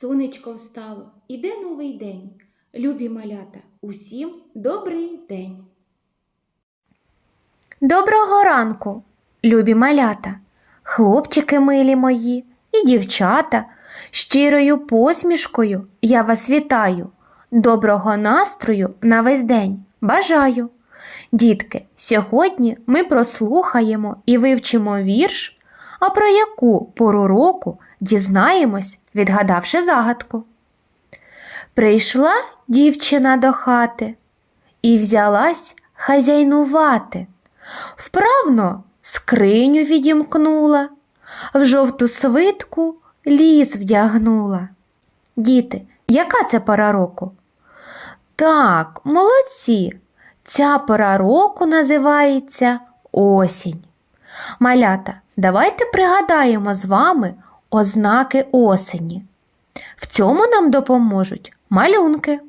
Сонечко встало, іде новий день. Любі малята, усім добрий день. Доброго ранку, любі малята, хлопчики милі мої і дівчата. Щирою посмішкою я вас вітаю. Доброго настрою на весь день бажаю. Дітки, сьогодні ми прослухаємо і вивчимо вірш, а про яку пору року дізнаємось, відгадавши загадку. Прийшла дівчина до хати і взялась хазяйнувати. Вправно скриню відімкнула, в жовту свитку ліс вдягнула. Діти, яка це пора року? Так, молодці. Ця пора року називається осінь. Малята, давайте пригадаємо з вами ознаки осені. В цьому нам допоможуть малюнки.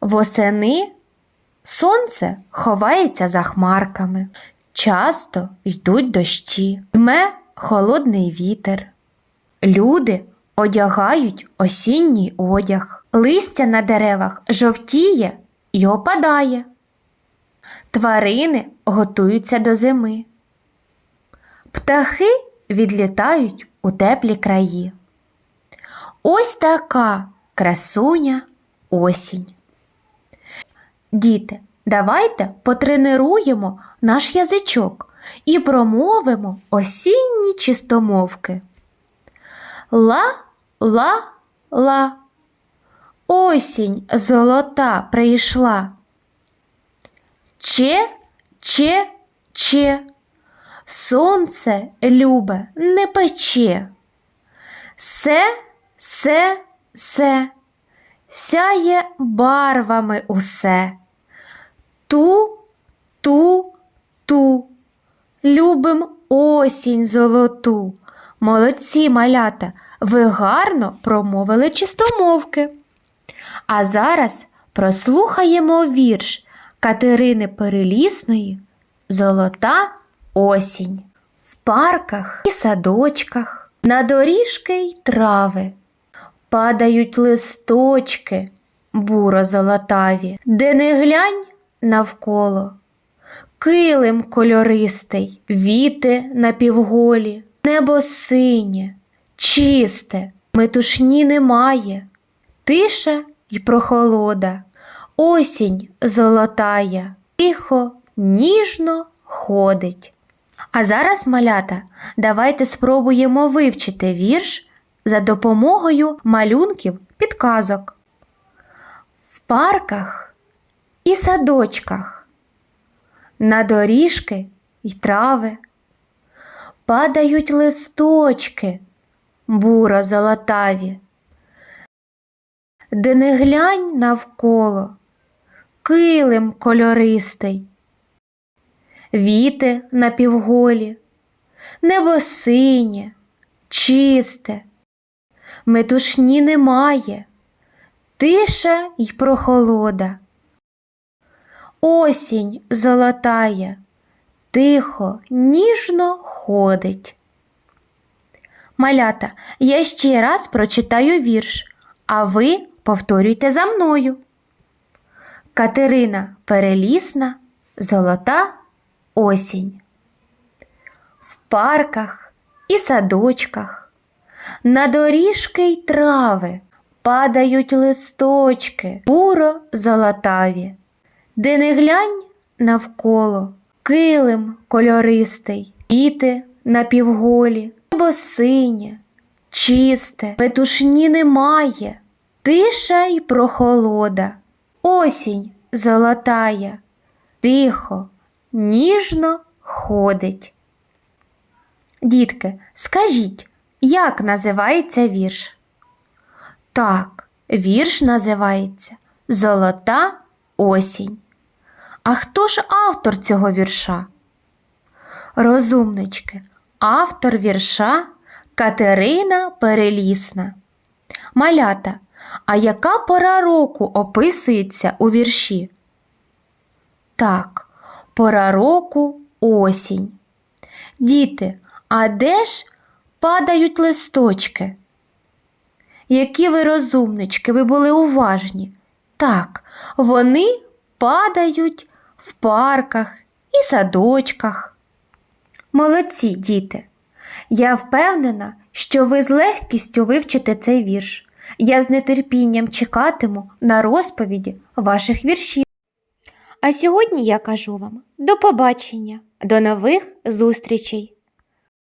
Восени сонце ховається за хмарками. Часто йдуть дощі, дме холодний вітер. Люди одягають осінній одяг, листя на деревах жовтіє і опадає. Тварини готуються до зими. Птахи відлітають у теплі краї. Ось така красуня осінь. Діти, давайте потренуємо наш язичок і промовимо осінні чистомовки. Ла, ла, ла. Осінь золота прийшла. Че, че, че. Сонце любе не пече. Се, се, се. Сяє барвами усе. Ту, ту, ту. Любим осінь золоту. Молодці малята, ви гарно промовили чистомовки. А зараз прослухаємо вірш Катерини Перелісної Золота осінь. В парках і садочках, на доріжки й трави падають листочки буро-золотаві, де не глянь навколо. Килим кольористий, віти напівголі, небо синє, чисте, метушні немає, тиша й прохолода, осінь золотая, тихо, ніжно ходить. А зараз, малята, давайте спробуємо вивчити вірш за допомогою малюнків підказок. В парках і садочках, на доріжки й трави падають листочки буро золотаві, де не глянь навколо, килим кольористий, віти напівголі, небо синє, чисте, метушні немає, тиша й прохолода. Осінь золотая, тихо, ніжно ходить. Малята, я ще раз прочитаю вірш, а ви повторюйте за мною. Катерина Перелісна, Золота осінь. В парках і садочках, на доріжки й трави падають листочки, буро золотаві, де не глянь навколо, килим кольористий, віти напівголі, небо синє, чисте, метушні немає, тиша й прохолода, осінь золотая, тихо, ніжно ходить. Дітки, скажіть, як називається вірш? Так, вірш називається Золота осінь. А хто ж автор цього вірша? Розумнички, автор вірша Катерина Перелісна. Малята, а яка пора року описується у вірші? Так, пора року осінь. Діти, а де ж падають листочки? Які ви розумнички, ви були уважні. Так, вони падають в парках і садочках. Молодці, діти. Я впевнена, що ви з легкістю вивчите цей вірш. Я з нетерпінням чекатиму на розповіді ваших віршів. А сьогодні я кажу вам до побачення, до нових зустрічей!